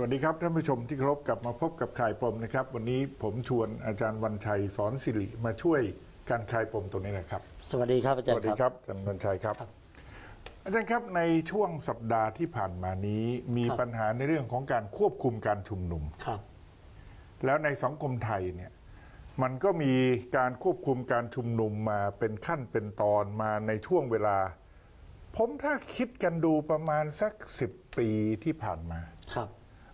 วัสดีครับท่านผู้ชมที่เคารพกลับมาพบกับคลายปมนะครับ วันนี้ผมชวนอาจารย์วันชัยสอนสิริมาช่วยการคลายปมตรงนี้นะครับ สวัสดีครับอาสจารย์วัสดีครับอาจารย์วันชัยครับ อาจารย์ครับในช่วงสัปดาห์ที่ผ่านมานี้มีปัญหาในเรื่องของการควบคุมการชุมนุม ครับ แล้วในสังคมไทยเนี่ยมันก็มีการควบคุมการชุมนุมมาเป็นขั้นเป็นตอนมาในช่วงเวลา ผมถ้าคิดกันดูประมาณสักสิบปีที่ผ่านมา ครับ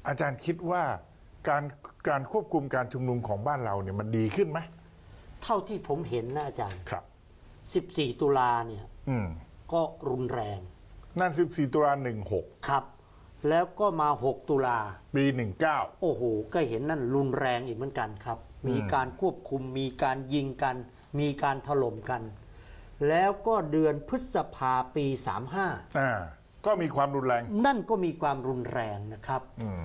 อาจารย์คิดว่าการการควบคุมการชุมนุมของบ้านเราเนี่ยมันดีขึ้นไหมเท่าที่ผมเห็นนะอาจารย์ ครับ 14 ตุลาเนี่ยอืมก็รุนแรง นั่น 14 ตุลา16 ครับ แล้วก็มา 6 ตุลา ปี 19 โอ้โห ก็เห็นนั่นรุนแรงอีกเหมือนกันครับ มีการควบคุม มีการยิงกัน มีการถล่มกัน แล้วก็เดือนพฤษภาปีอ่า ก็มีความรุนแรง35นั่นก็มีความรุนแรงนะครับอืม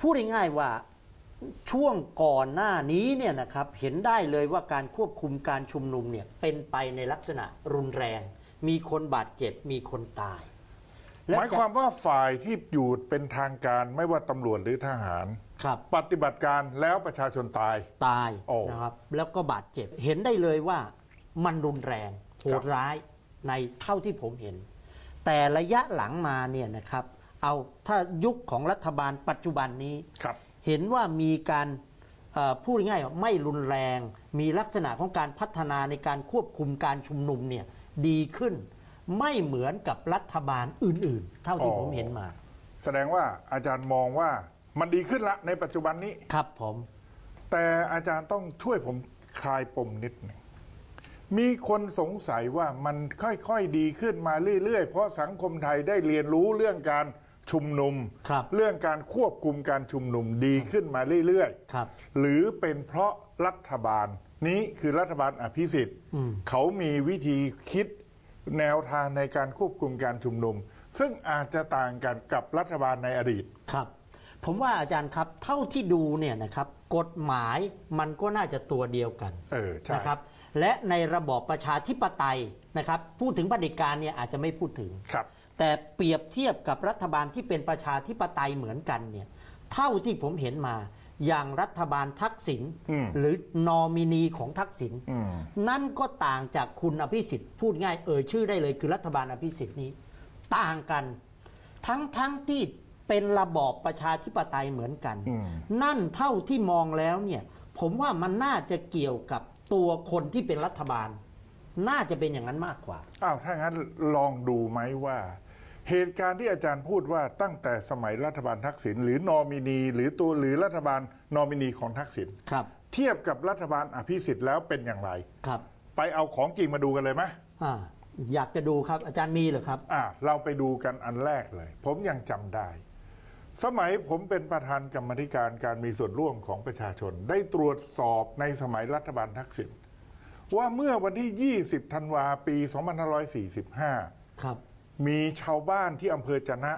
พูดง่ายๆว่าช่วงก่อนหน้านี้เนี่ยนะครับเห็นได้เลยว่าการควบคุมการชุมนุมเนี่ยเป็นไปในลักษณะรุนแรง มีคนบาดเจ็บมีคนตายและหมายความว่าฝ่ายที่อยู่เป็นทางการไม่ว่าตำรวจหรือทหารครับปฏิบัติการแล้วประชาชนตายตายโอ้นะครับแล้วก็บาดเจ็บเห็นได้เลยว่ามันรุนแรงโหครัดบร้ายในเท่าที่ผมเห็น แต่ระยะหลังมาเนี่ยนะครับ เอาถ้ายุคของรัฐบาลปัจจุบันนี้ ครับ เห็นว่ามีการเอ่อพูดง่ายๆว่าไม่รุนแรง มีลักษณะของการพัฒนาในการควบคุมการชุมนุมเนี่ยดีขึ้น ไม่เหมือนกับรัฐบาลอื่นๆ เท่าที่อ๋อ ผมเห็นมา แสดงว่าอาจารย์มองว่ามันดีขึ้นละในปัจจุบันนี้ ครับผม แต่อาจารย์ต้องช่วยผมคลายปมนิดหนึ่ง มีคนสงสัยว่ามันค่อยๆดีขึ้นมาเรื่อย ๆ เพราะสังคมไทยได้เรียนรู้เรื่องการชุมนุม ครับเรื่องการควบคุมการชุมนุมดีขึ้นมาเรื่อยครับๆหรือเป็นเพราะรัฐบาลนี้คือรัฐบาลอภิสิทธิ์อืม เขามีวิธีคิดแนวทางในการควบคุมการชุมนุม ซึ่งอาจจะต่างกันกับรัฐบาลในอดีต ครับ ผมว่าอาจารย์ครับเท่าที่ดูเนี่ยนะครับ กฎหมายมันก็น่าจะตัวเดียวกันเออใช่ นะครับ และในระบอบประชาธิปไตยนะครับพูดถึงเผด็จการเนี่ยอาจจะไม่พูดถึง ครับ แต่เปรียบเทียบกับรัฐบาลที่เป็นประชาธิปไตยเหมือนกันเนี่ยเท่าที่ผมเห็นมาอย่างรัฐบาลทักษิณอืมหรือนอมินีของทักษิณอืม นั่นก็ต่างจากคุณอภิสิทธิ์พูดง่ายเอ่ยชื่อได้เลยคือรัฐบาลอภิสิทธิ์นี้ ต่างกัน ทั้งทั้งที่เป็นระบอบประชาธิปไตยเหมือนกัน อืม นั่นเท่าที่มองแล้วเนี่ย ผมว่ามันน่าจะเกี่ยวกับ ตัวคนที่เป็นรัฐบาล น่าจะเป็นอย่างนั้นมากกว่า อ้าวถ้างั้นลองดูไหมว่า เหตุการณ์ที่อาจารย์พูดว่าตั้งแต่สมัยรัฐบาลทักษิณหรือนอมินี หรือตัวหรือรัฐบาลนอมินีของทักษิณครับ เทียบกับรัฐบาลอภิสิทธิ์แล้วเป็นอย่างไร ครับ ไปเอาของจริงมาดูกันเลยไหมอ่าอยากจะดูครับอาจารย์มีเหรอครับ อ่าเราไปดูกันอันแรกเลย ผมยังจำได้ สมัยผมเป็นประธานกรรมาธิการการมีส่วนร่วมของประชาชน ได้ตรวจสอบในสมัยรัฐบาลทักษิณว่าเมื่อวันที่ 20 ธันวาปี 2545 ครับ มีชาวบ้านที่อำเภอจะนะ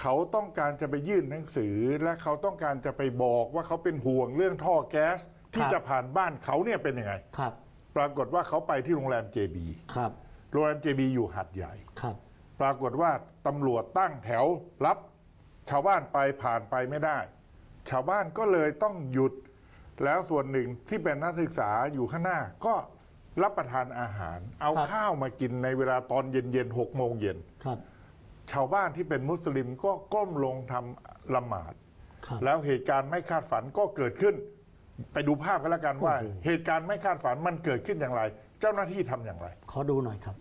เขาต้องการจะไปยื่นหนังสือ และเขาต้องการจะไปบอกว่าเขาเป็นห่วงเรื่องท่อแก๊ส ที่ครับจะผ่านบ้านเขาเนี่ยเป็นยังไง ครับ ปรากฏว่าเขาไปที่โรงแรม JB ครับ โรงแรม JB อยู่หัดใหญ่ ครับ ปรากฏว่าตำรวจตั้งแถวรับ ชาวบ้านไปผ่านไปไม่ได้ ชาวบ้านก็เลยต้องหยุด แล้วส่วนหนึ่งที่เป็นนักศึกษาอยู่ข้างหน้าก็รับประทานอาหาร เอาครับ ข้าวมากินในเวลาตอนเย็นๆหกโมงเย็น ครับ ชาวบ้านที่เป็นมุสลิมก็ก้มลงทำละหมาด ครับ แล้วเหตุการณ์ไม่คาดฝันก็เกิดขึ้น ไปดูภาพกันแล้วกันว่า โอ้โห เหตุการณ์ไม่คาดฝันมันเกิดขึ้นอย่างไร เจ้าหน้าที่ทำอย่างไร ขอดูหน่อยครับ